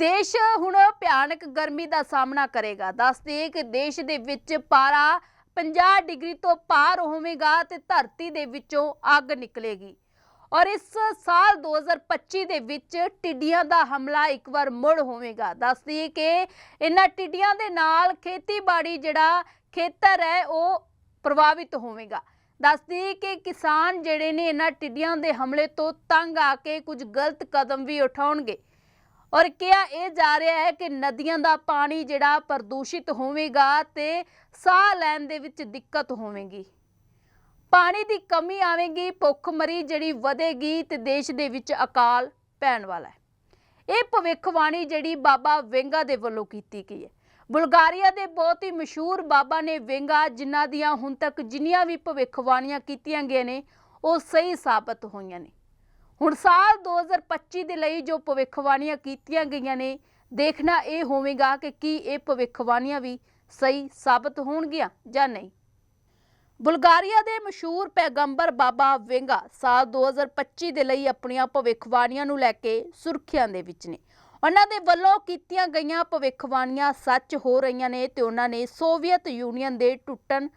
ਦੇਸ਼ ਹੁਣ ਭਿਆਨਕ ਗਰਮੀ ਦਾ ਸਾਹਮਣਾ ਕਰੇਗਾ। ਦੱਸਦੇ ਕਿ ਦੇਸ਼ ਦੇ ਵਿੱਚ ਪਾਰਾ 50 ਡਿਗਰੀ ਤੋਂ ਪਾਰ ਹੋਵੇਗਾ ਤੇ ਧਰਤੀ ਦੇ ਵਿੱਚੋਂ ਅੱਗ ਨਿਕਲੇਗੀ। ਔਰ ਇਸ ਸਾਲ 2025 ਦੇ ਵਿੱਚ ਟਿੱਡੀਆਂ ਦਾ ਹਮਲਾ ਇੱਕ ਵਾਰ ਮੁੜ ਹੋਵੇਗਾ। ਦੱਸਦੀ ਕਿ ਇਹਨਾਂ ਟਿੱਡੀਆਂ ਦੇ ਨਾਲ ਖੇਤੀਬਾੜੀ ਜਿਹੜਾ ਖੇਤਰ ਹੈ, ਉਹ ਪ੍ਰਭਾਵਿਤ ਹੋਵੇਗਾ। ਦੱਸਦੀ ਕਿ ਕਿਸਾਨ ਜਿਹੜੇ ਨੇ ਇਹਨਾਂ ਟਿੱਡੀਆਂ ਦੇ ਹਮਲੇ ਤੋਂ ਤੰਗ ਆ ਕੇ ਕੁਝ ਗਲਤ ਕਦਮ ਵੀ ਉਠਾਉਣਗੇ। ਔਰ ਕਿਹਾ ਇਹ ਜਾ ਰਿਹਾ ਹੈ ਕਿ ਨਦੀਆਂ ਦਾ ਪਾਣੀ ਜਿਹੜਾ ਪ੍ਰਦੂਸ਼ਿਤ ਹੋਵੇਗਾ ਤੇ ਸਾਹ ਲੈਣ ਦੇ ਵਿੱਚ ਦਿੱਕਤ ਹੋਵੇਗੀ। ਪਾਣੀ ਦੀ ਕਮੀ ਆਵੇਗੀ, ਭੁੱਖਮਰੀ ਜਿਹੜੀ ਵਧੇਗੀ ਤੇ ਦੇਸ਼ ਦੇ ਵਿੱਚ ਅਕਾਲ ਪੈਣ ਵਾਲਾ ਹੈ। ਇਹ ਭਵਿੱਖਬਾਣੀ ਜਿਹੜੀ ਬਾਬਾ ਵੇਂਗਾ ਦੇ ਵੱਲੋਂ ਕੀਤੀ ਗਈ ਹੈ। ਬੁਲਗਾਰੀਆ ਦੇ ਬਹੁਤ ਹੀ ਮਸ਼ਹੂਰ ਬਾਬਾ ਨੇ ਵੇਂਗਾ, ਜਿਨ੍ਹਾਂ ਦੀਆਂ ਹੁਣ ਤੱਕ ਜਿੰਨੀਆਂ ਵੀ ਭਵਿੱਖਬਾਣੀਆਂ ਕੀਤੀਆਂ ਗਈਆਂ ਨੇ, ਉਹ ਸਹੀ ਸਾਬਤ ਹੋਈਆਂ ਨੇ। ਹੁਣ ਸਾਲ 2025 ਦੇ ਲਈ ਜੋ ਭਵਿੱਖਬਾਣੀਆਂ ਕੀਤੀਆਂ ਗਈਆਂ ਨੇ, ਦੇਖਣਾ ਇਹ ਹੋਵੇਗਾ ਕਿ ਕੀ ਇਹ ਭਵਿੱਖਬਾਣੀਆਂ ਵੀ ਸਹੀ ਸਾਬਤ ਹੋਣਗੀਆਂ ਜਾਂ ਨਹੀਂ। ਬੁਲਗਾਰੀਆ ਦੇ ਮਸ਼ਹੂਰ ਪੈਗੰਬਰ ਬਾਬਾ ਵੇਂਗਾ ਸਾਲ 2025 ਦੇ ਲਈ ਆਪਣੀਆਂ ਭਵਿੱਖਬਾਣੀਆਂ ਨੂੰ ਲੈ ਕੇ ਸੁਰਖੀਆਂ ਦੇ ਵਿੱਚ ਨੇ। ਉਹਨਾਂ ਦੇ ਵੱਲੋਂ ਕੀਤੀਆਂ ਗਈਆਂ ਭਵਿੱਖਬਾਣੀਆਂ ਸੱਚ ਹੋ ਰਹੀਆਂ ਨੇ ਤੇ ਉਹਨਾਂ ਨੇ ਸੋਵੀਅਤ ਯੂਨੀਅਨ ਦੇ ਟੁੱਟਣ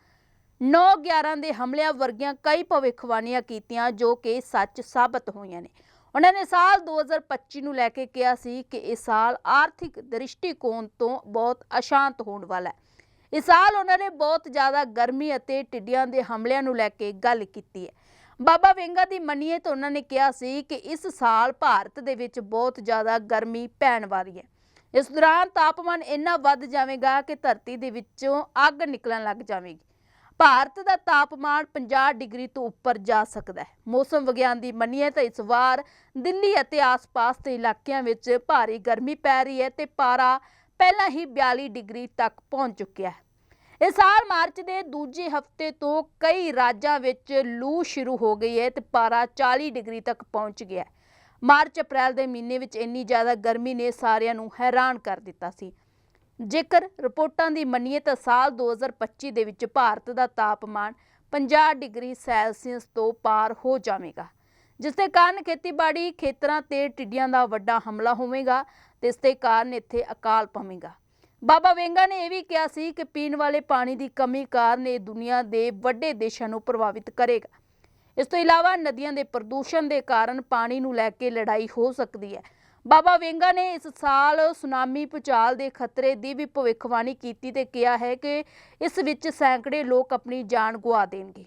9/11 ਦੇ ਹਮਲਿਆਂ ਵਰਗੀਆਂ ਕਈ ਭਵਿੱਖਬਾਣੀਆਂ ਕੀਤੀਆਂ ਜੋ ਕਿ ਸੱਚ ਸਾਬਤ ਹੋਈਆਂ ਨੇ। ਉਹਨਾਂ ਨੇ ਸਾਲ 2025 ਨੂੰ ਲੈ ਕੇ ਕਿਹਾ ਸੀ ਕਿ ਇਹ ਸਾਲ ਆਰਥਿਕ ਦ੍ਰਿਸ਼ਟੀਕੋਣ ਤੋਂ ਬਹੁਤ ਅਸ਼ਾਂਤ ਹੋਣ ਵਾਲਾ ਹੈ। ਇਸ ਸਾਲ ਉਹਨਾਂ ਨੇ ਬਹੁਤ ਜ਼ਿਆਦਾ ਗਰਮੀ ਅਤੇ ਟਿੱਡੀਆਂ ਦੇ ਹਮਲਿਆਂ ਨੂੰ ਲੈ ਕੇ ਗੱਲ ਕੀਤੀ ਹੈ। ਬਾਬਾ ਵੇਂਗਾ ਦੀ ਮੰਨੀਏ ਤਾਂ ਉਹਨਾਂ ਨੇ ਕਿਹਾ ਸੀ ਕਿ ਇਸ ਸਾਲ ਭਾਰਤ ਦੇ ਵਿੱਚ ਬਹੁਤ ਜ਼ਿਆਦਾ ਗਰਮੀ ਪੈਣ ਵਾਲੀ ਹੈ। ਇਸ ਦੌਰਾਨ ਤਾਪਮਾਨ ਇੰਨਾ ਵੱਧ ਜਾਵੇਗਾ ਕਿ ਧਰਤੀ ਦੇ ਵਿੱਚੋਂ ਅੱਗ ਨਿਕਲਣ ਲੱਗ ਜਾਵੇਗੀ। ਭਾਰਤ ਦਾ ਤਾਪਮਾਨ 50 ਡਿਗਰੀ ਤੋਂ ਉੱਪਰ ਜਾ ਸਕਦਾ ਹੈ। ਮੌਸਮ ਵਿਗਿਆਨ ਦੀ ਮੰਨੀਏ ਤਾਂ ਇਸ ਵਾਰ ਦਿੱਲੀ ਅਤੇ ਆਸ-ਪਾਸ ਦੇ ਇਲਾਕਿਆਂ ਵਿੱਚ ਭਾਰੀ ਗਰਮੀ ਪੈ ਰਹੀ ਹੈ ਤੇ ਪਾਰਾ ਪਹਿਲਾਂ ਹੀ 42 ਡਿਗਰੀ ਤੱਕ ਪਹੁੰਚ ਚੁੱਕਿਆ ਹੈ। ਇਸ ਸਾਲ ਮਾਰਚ ਦੇ ਦੂਜੇ ਹਫ਼ਤੇ ਤੋਂ ਕਈ ਰਾਜਾਂ ਵਿੱਚ ਲੂ ਸ਼ੁਰੂ ਹੋ ਗਈ ਹੈ ਤੇ ਪਾਰਾ 40 ਡਿਗਰੀ ਤੱਕ ਪਹੁੰਚ ਗਿਆ ਹੈ। ਮਾਰਚ ਅਪ੍ਰੈਲ ਦੇ ਮਹੀਨੇ ਵਿੱਚ ਇੰਨੀ ਜ਼ਿਆਦਾ ਗਰਮੀ ਨੇ ਸਾਰਿਆਂ ਨੂੰ ਹੈਰਾਨ ਕਰ ਦਿੱਤਾ ਸੀ। ਜੇਕਰ ਰਿਪੋਰਟਾਂ ਦੀ ਮੰਨੀਏ ਤਾਂ ਸਾਲ 2025 ਦੇ ਵਿੱਚ ਭਾਰਤ ਦਾ ਤਾਪਮਾਨ 50 ਡਿਗਰੀ ਸੈਲਸੀਅਸ ਤੋਂ ਪਾਰ ਹੋ ਜਾਵੇਗਾ ਜਿਸ ਦੇ ਕਾਰਨ ਖੇਤੀਬਾੜੀ ਖੇਤਰਾਂ ਤੇ ਟਿੱਡੀਆਂ ਦਾ ਵੱਡਾ ਹਮਲਾ ਹੋਵੇਗਾ ਤੇ ਇਸ ਦੇ ਕਾਰਨ ਇੱਥੇ ਅਕਾਲ ਪਵੇਗਾ। ਬਾਬਾ ਵੇਂਗਾ ਨੇ ਇਹ ਵੀ ਕਿਹਾ ਸੀ ਕਿ ਪੀਣ ਵਾਲੇ ਪਾਣੀ ਦੀ ਕਮੀ ਕਾਰਨ ਇਹ ਦੁਨੀਆ ਦੇ ਵੱਡੇ ਦੇਸ਼ਾਂ ਨੂੰ ਪ੍ਰਭਾਵਿਤ ਕਰੇਗਾ। ਇਸ ਤੋਂ ਇਲਾਵਾ ਨਦੀਆਂ ਦੇ ਪ੍ਰਦੂਸ਼ਣ ਦੇ ਕਾਰਨ ਪਾਣੀ ਨੂੰ ਲੈ ਕੇ ਲੜਾਈ ਹੋ ਸਕਦੀ ਹੈ। ਬਾਬਾ ਵੇਂਗਾ ਨੇ ਇਸ ਸਾਲ ਸੁਨਾਮੀ ਭੂਚਾਲ ਦੇ ਖਤਰੇ ਦੀ ਵੀ ਭਵਿੱਖਬਾਣੀ ਕੀਤੀ ਤੇ ਕਿਹਾ ਹੈ ਕਿ ਇਸ ਵਿੱਚ ਸੈਂਕੜੇ ਲੋਕ ਆਪਣੀ ਜਾਨ ਗਵਾ ਦੇਣਗੇ।